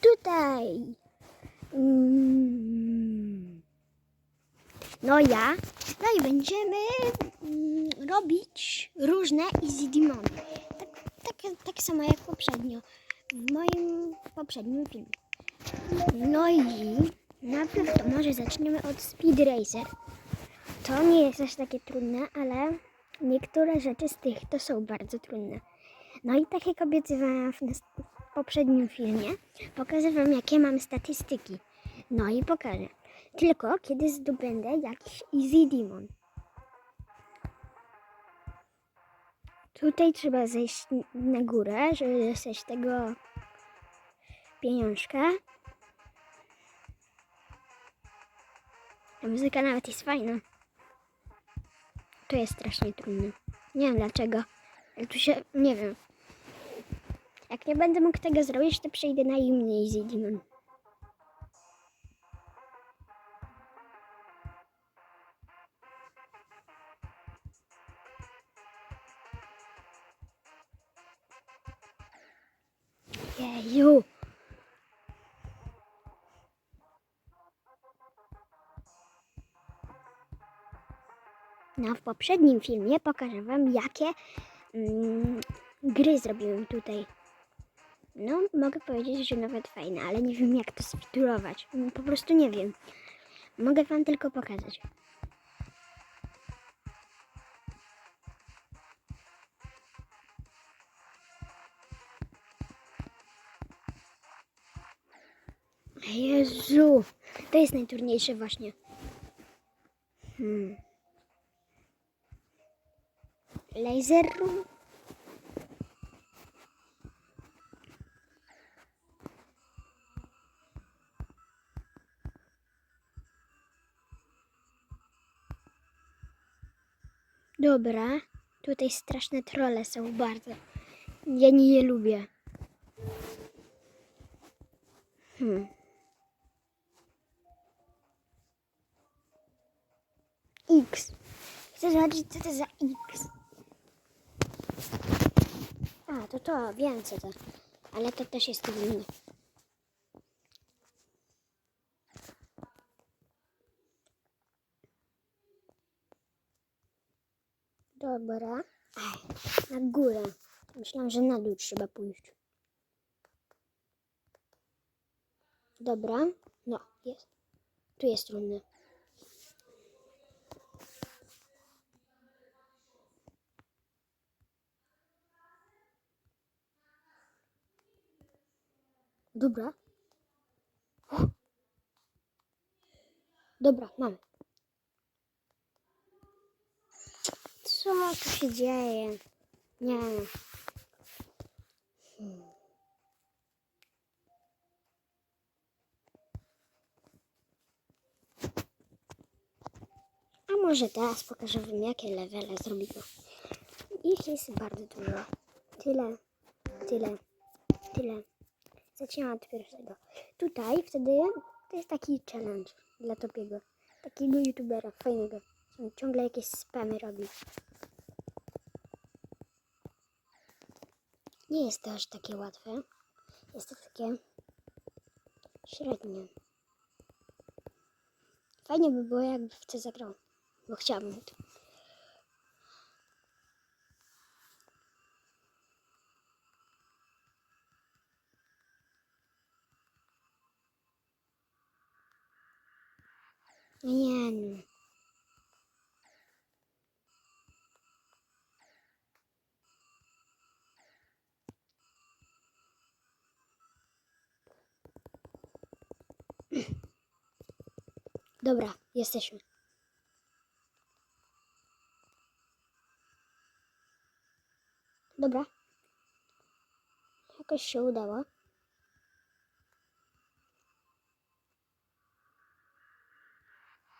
tutaj. Mm. No ja. No i będziemy mm, robić różne easy demony. Tak, tak, tak samo jak poprzednio. W moim poprzednim filmie. No i najpierw to może zaczniemy od Speed Racer. To nie jest aż takie trudne, ale niektóre rzeczy z tych to są bardzo trudne. No i tak jak obiecywałam w, poprzednim filmie, pokażę Wam jakie mam statystyki. No i pokażę. Tylko kiedy zdobędę jakiś Easy Demon. Tutaj trzeba zejść na górę, żeby dostać tego pieniążka. Ta muzyka nawet jest fajna. To jest strasznie trudne. Nie wiem dlaczego. Ale tu się, nie wiem. Jak nie będę mógł tego zrobić, to przejdę na inny Easy Demon. Jeju. No, w poprzednim filmie pokażę Wam, jakie mm, gry zrobiłem tutaj. No, mogę powiedzieć, że nawet fajne, ale nie wiem, jak to sfiturować. Mm, Po prostu nie wiem. Mogę Wam tylko pokazać. Jezu, to jest najtrudniejsze właśnie. Hmm. Laser Dobra, tutaj straszne trole są bardzo. Ja nie je lubię. Hmm. X. Chcę zobaczyć, co to za X. A, to to, wiem co to. Ale to też jest trudne. Dobra. Na górę. Myślałam, że na dół trzeba pójść. Dobra. No, jest. Tu jest trudne. Dobra. Dobra, mamy. Co tu się dzieje? Nie. A może teraz pokażę wam jakie levele zrobiłem. Ich jest bardzo dużo. Tyle, tyle, tyle. Zaczynam od pierwszego. Tutaj wtedy to jest taki challenge dla Topiego. Takiego youtubera fajnego. Ciągle jakieś spamy robi. Nie jest to aż takie łatwe. Jest to takie średnie. Fajnie by było, jakby w to zagrał. Bo chciałabym to. Nie no. Dobra, jesteśmy. Dobra. Jakoś się udało.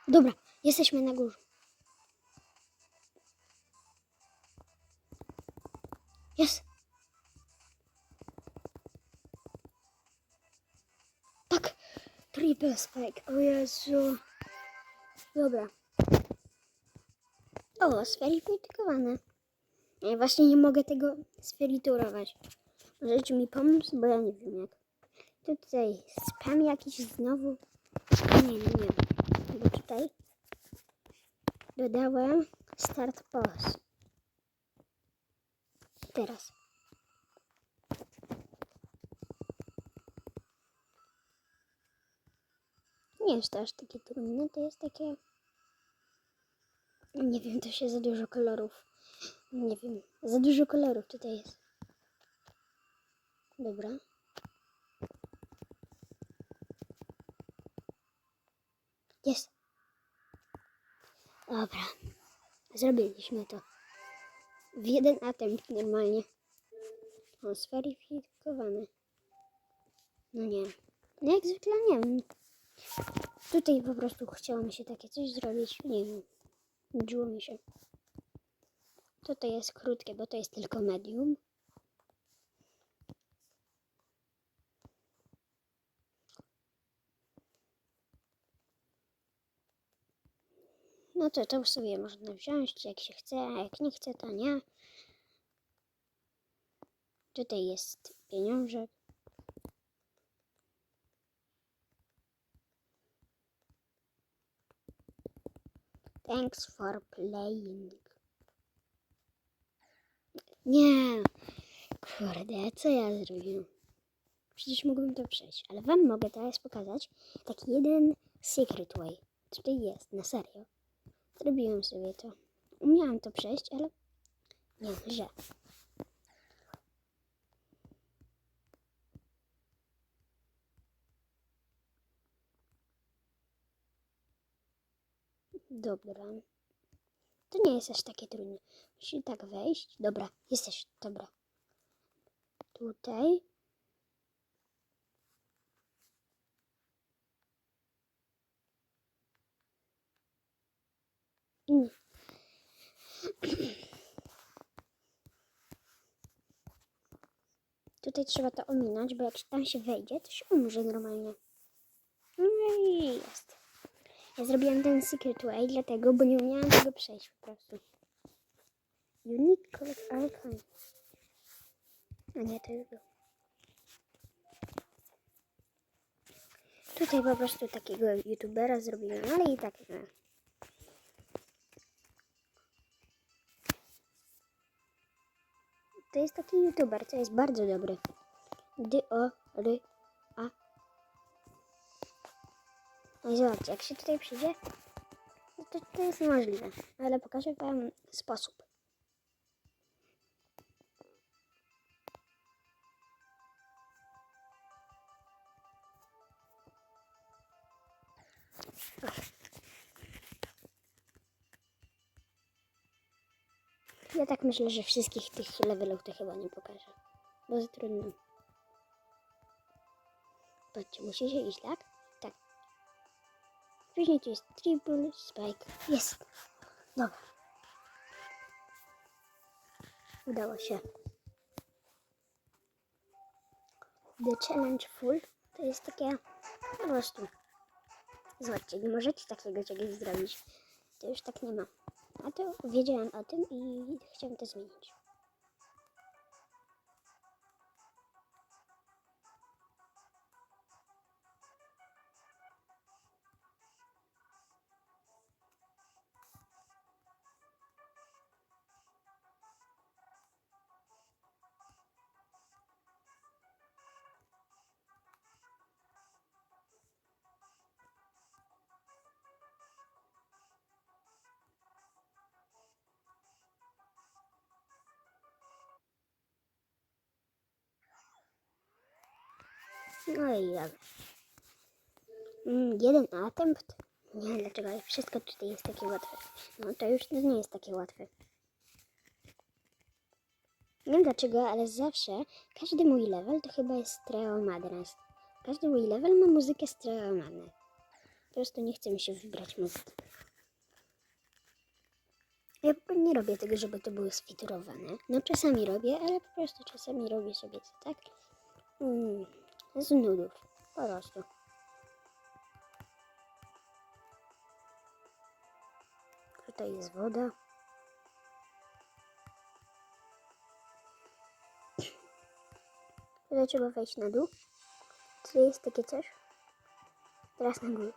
Dobra, jesteśmy na górze. Jest. Tak. Triple spike. O Jezu. Dobra. O, sferifikowane. Ja właśnie nie mogę tego sferiturować. Możecie mi pomóc, bo ja nie wiem jak. Tutaj spam jakiś znowu. Nie, nie, nie. Bo tutaj dodałem start pause. Teraz. Nie jest to aż takie trudne, to jest takie... Nie wiem, to się za dużo kolorów. Nie wiem, za dużo kolorów tutaj jest. Dobra. Jest. Dobra. Zrobiliśmy to. W jeden attempt normalnie. O, zweryfikowany. No nie. No jak zwykle nie wiem. Tutaj po prostu chciało mi się takie coś zrobić. Nie wiem. Nudziło mi się. Tutaj jest krótkie, bo to jest tylko medium. No to to sobie można wziąć, jak się chce, a jak nie chce, to nie. Tutaj jest pieniążek. Thanks for playing. Nie. Kurde, co ja zrobiłem? Przecież mógłbym to przejść, ale wam mogę teraz pokazać taki jeden secret way. Tutaj jest, na serio. Zrobiłem sobie to. Umiałam to przejść, ale nie, że. Dobra. To nie jest aż takie trudne. Musisz tak wejść. Dobra, jesteś. Dobra. Tutaj. Nie. Tutaj trzeba to ominąć, bo jak tam się wejdzie, to się umrze normalnie. No i jest. Ja zrobiłam ten secret way dlatego, bo nie umiałam tego przejść po prostu. Unique Code Archive. A nie, to już. Tutaj po prostu takiego youtubera zrobiłem, ale i tak nie. To jest taki youtuber, co jest bardzo dobry. D No i zobaczcie, jak się tutaj przyjdzie, no to, to jest niemożliwe. Ale pokażę wam sposób. Ja tak myślę, że wszystkich tych levelów to chyba nie pokażę. Bo za trudno. Patrzcie, musicie iść, tak? Później tu jest triple spike. Jest. Dobra. Udało się. The challenge full to jest takie po prostu. Zobaczcie, nie możecie takiego czegoś zrobić. To już tak nie ma. A to wiedziałem o tym i chciałem to zmienić. No i dobra. Jeden attempt? Nie, dlaczego? Ale Wszystko tutaj jest takie łatwe. No to już nie jest takie łatwe. Nie wiem dlaczego, ale zawsze każdy mój level to chyba jest Treo Madness. Każdy mój level ma muzykę z Madness. Po prostu nie chce mi się wybrać muzyki. Ja nie robię tego, żeby to było sfiturowane. No czasami robię, ale po prostu czasami robię sobie to tak. Mm, z nudów. Po prostu. Tutaj jest woda. Tutaj trzeba wejść na dół. Tutaj jest takie coś. Teraz na górę.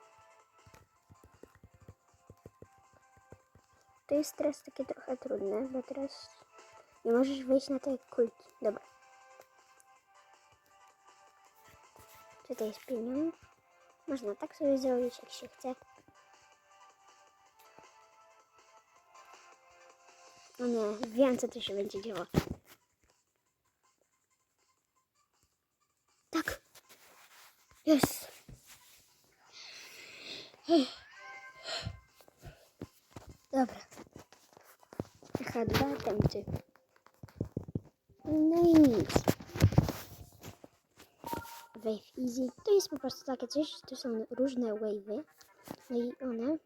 To jest teraz takie trochę trudne, bo teraz nie możesz wejść na te kulki. Dobra. Tutaj jest pieniądz. Można tak sobie zrobić, jak się chce. No nie, wiem co tu się będzie działo. Tak. Jest. Dobra. Aha, dwa tempty. No i nic. Wave Easy. To jest po prostu takie coś, to są różne wave'y. No i one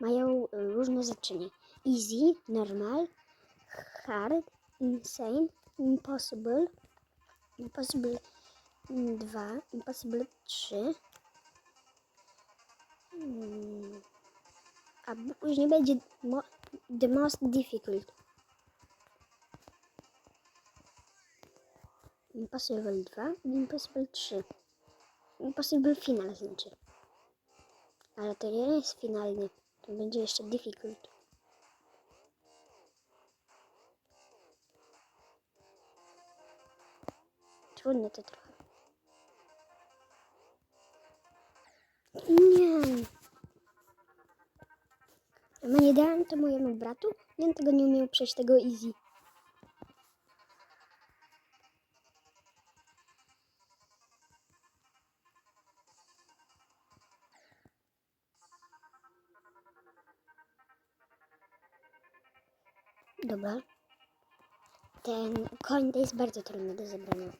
mają różne znaczenie. Easy, normal, hard, insane, impossible, impossible 2, impossible 3. Mm, A później będzie the most difficult. Impossible 2 i Impossible 3. Impossible final znaczy. Ale to nie jest finalny. To będzie jeszcze difficult. Trudne to trochę. Nie. No nie dałem to mojemu bratu on tego nie umiał przejść tego easy. Ten koń jest bardzo trudny do zebrania.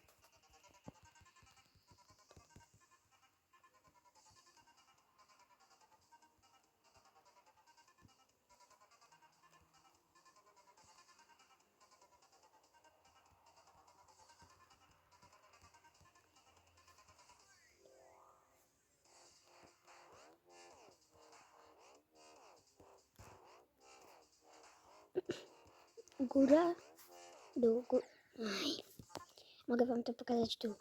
Góra, dół, góra. Mogę wam to pokazać tu.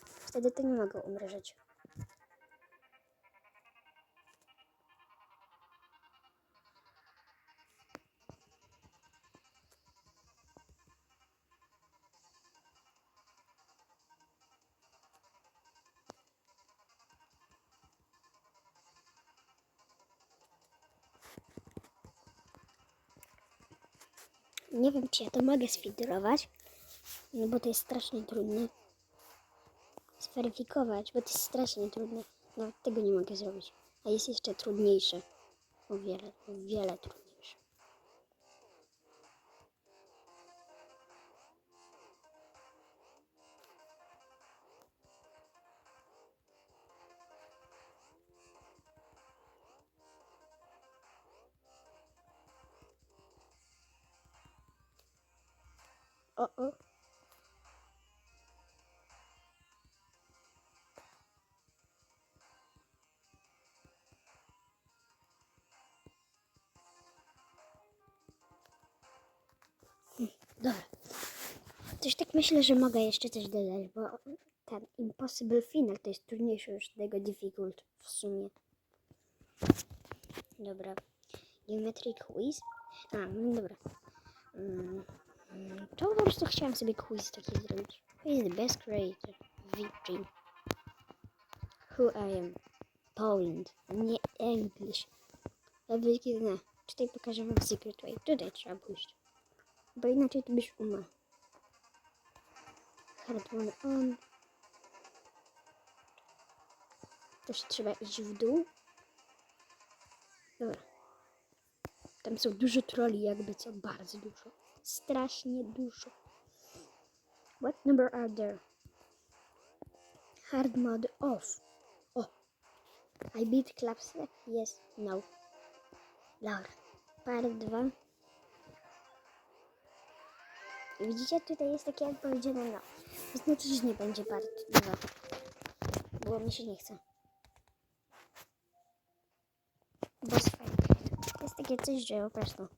Wtedy to nie mogę umrzeć. Nie wiem, czy ja to mogę sfiltrować, no bo to jest strasznie trudne. Zweryfikować, bo to jest strasznie trudne. Nawet tego nie mogę zrobić. A jest jeszcze trudniejsze. O wiele, o wiele trudniejsze. Dobra. Coś tak myślę, że mogę jeszcze coś dodać, bo ten Impossible Final to jest trudniejszy już tego Difficult w sumie. Dobra. Geometric Quiz. A, no dobra. Mm, mm, to po prostu chciałam sobie quiz taki zrobić. Who is the best creator? Victory. Who I am? Poland. Nie English. Ja wyginę. Tutaj pokażę wam Secret Way. Tutaj trzeba pójść. Bo inaczej to byś umarł. Hard one on. Też trzeba iść w dół. Dobra. Tam są dużo troli, jakby co, bardzo dużo. Strasznie dużo. What number are there? Hard mode off. O. I beat klapsy? Yes. No. Dobra. Part 2. Widzicie, tutaj jest takie jak powiedziane no. Znaczy, że nie będzie part 2. Bo mi się nie chce. Fight. To jest takie coś, że po prostu.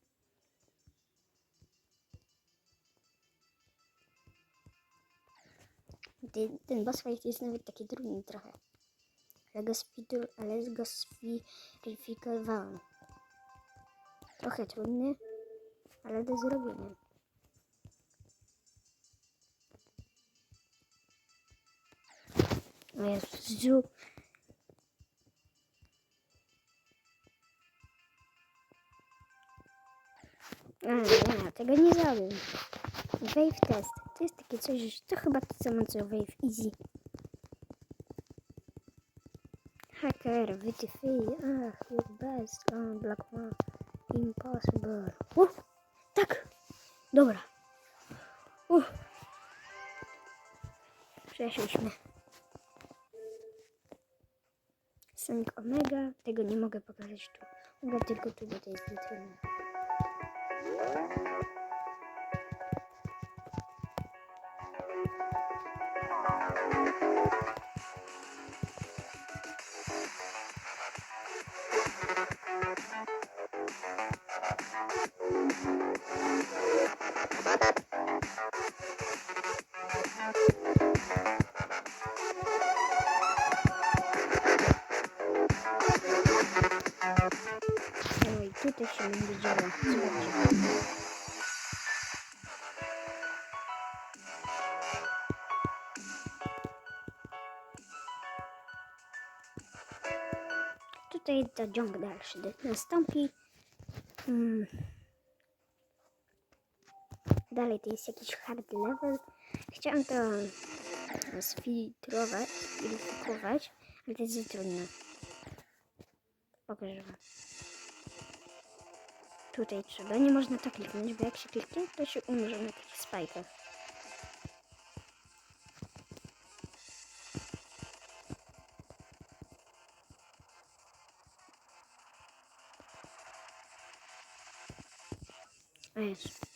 ten, ten boss fight jest nawet taki trudny trochę. Ale go, spitu, ale go zweryfikowałem. Trochę trudny, ale do zrobienia. Jezu. A, nie, tego nie zrobię. Wave test. To jest takie coś, to chyba to samo co Wave Easy. Hacker, wytyfy, ach, your best, oh, black man, impossible. Uh, tak, dobra. Uh. Przeszliśmy. Sonic Omega, tego nie mogę pokazać tu. Mogę tylko tu, jest. No i tutaj się będzie działo. Tutaj ciąg dalszy nastąpi. Mm. Dalej to jest jakiś hard level. Chciałem to sfiltrować, ale to jest za trudne. Wam. Tutaj trzeba, nie można tak kliknąć, bo jak się kliknie, to się umrze na takich spajkach. A jest.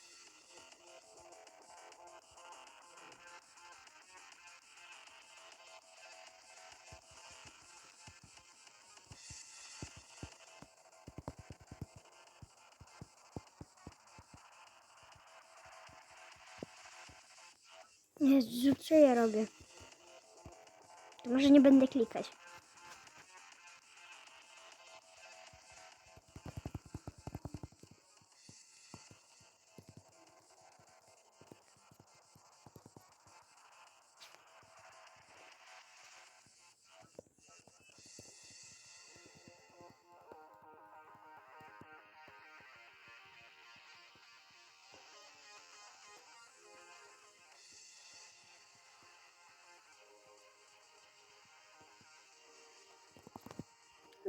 Nie będę klikać.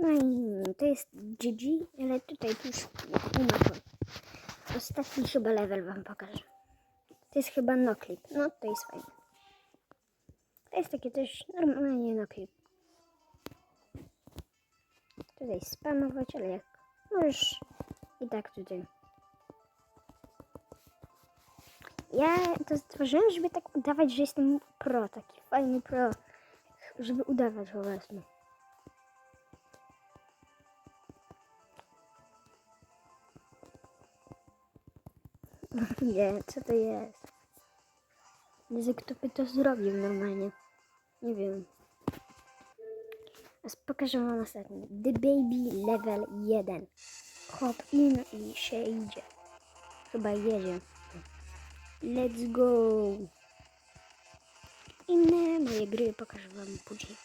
No i to jest GG, ale tutaj już umarłem. Ostatni chyba level wam pokażę. To jest chyba noclip. No to jest fajne. To jest takie coś normalnie noclip. Tutaj spamować, ale jak możesz i tak tutaj. Ja to stworzyłem, żeby tak udawać, że jestem pro, taki fajny pro, żeby udawać po prostu. Nie, co to jest? Jezu, kto by to zrobił normalnie? Nie wiem. Pokażę wam ostatni. The Baby Level 1. Hop in i się idzie. Chyba jedzie. Let's go. Inne moje gry pokażę wam później.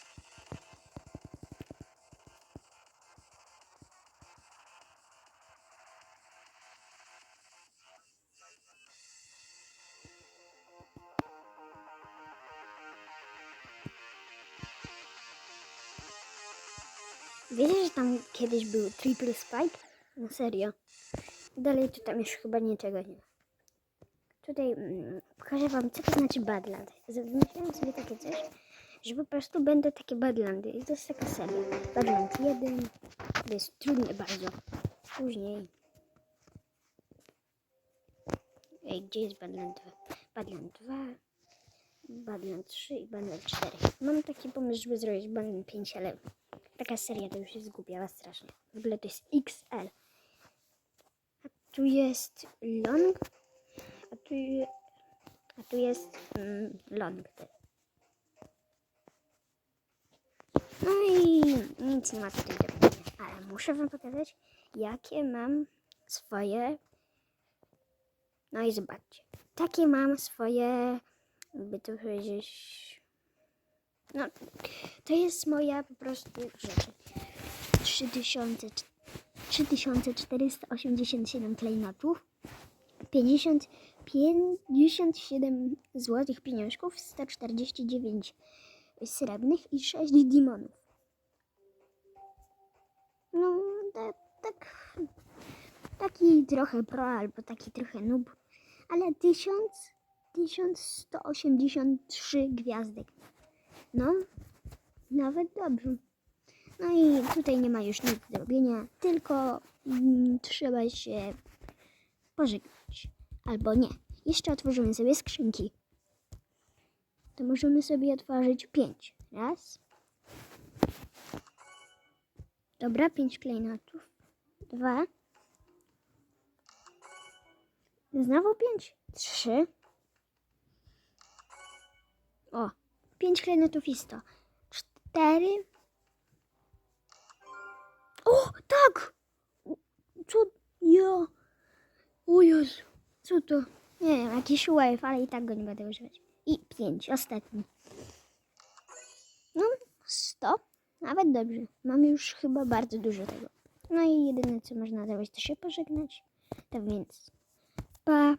Kiedyś był triple spike? No serio. Dalej tu tam już chyba niczego nie ma. Tutaj mm, pokażę wam, co to znaczy Badland. Wymyśliłem sobie takie coś, że po prostu będą takie Badlandy. I to jest taka seria. Badland 1, to jest trudny bardzo. Później... Ej, gdzie jest Badland 2? Badland 2, Badland 3 i Badland 4. Mam taki pomysł, żeby zrobić Badland 5, ale taka seria to już jest zgubiała strasznie. W ogóle to jest XL. A tu jest long, a tu, a tu jest mm, long. No i nic nie ma tutaj do. Ale muszę wam pokazać, jakie mam swoje... No i zobaczcie. Takie mam swoje, jakby to powiedzieć... No, to jest moja po prostu rzeczy. 3000, 3487 klejnotów, 50, 57 złotych pieniążków, 149 srebrnych i 6 dimonów. No, tak, tak, taki trochę pro albo taki trochę noob, ale 1000, 1183 gwiazdek. No, nawet dobrze. No i tutaj nie ma już nic do robienia, tylko mm, trzeba się pożegnać. Albo nie. Jeszcze otworzymy sobie skrzynki. To możemy sobie otworzyć pięć. Raz. Dobra, pięć klejnotów. Dwa. Znowu pięć. Trzy. O, pięć klejnotów i sto. Cztery. O, tak! Co? Ja. O Jezu. Co to? Nie wiem, jakiś wave, ale i tak go nie będę używać. I pięć, ostatni. No, sto. Nawet dobrze. Mam już chyba bardzo dużo tego. No i jedyne, co można zrobić, to się pożegnać. Tak więc, pa.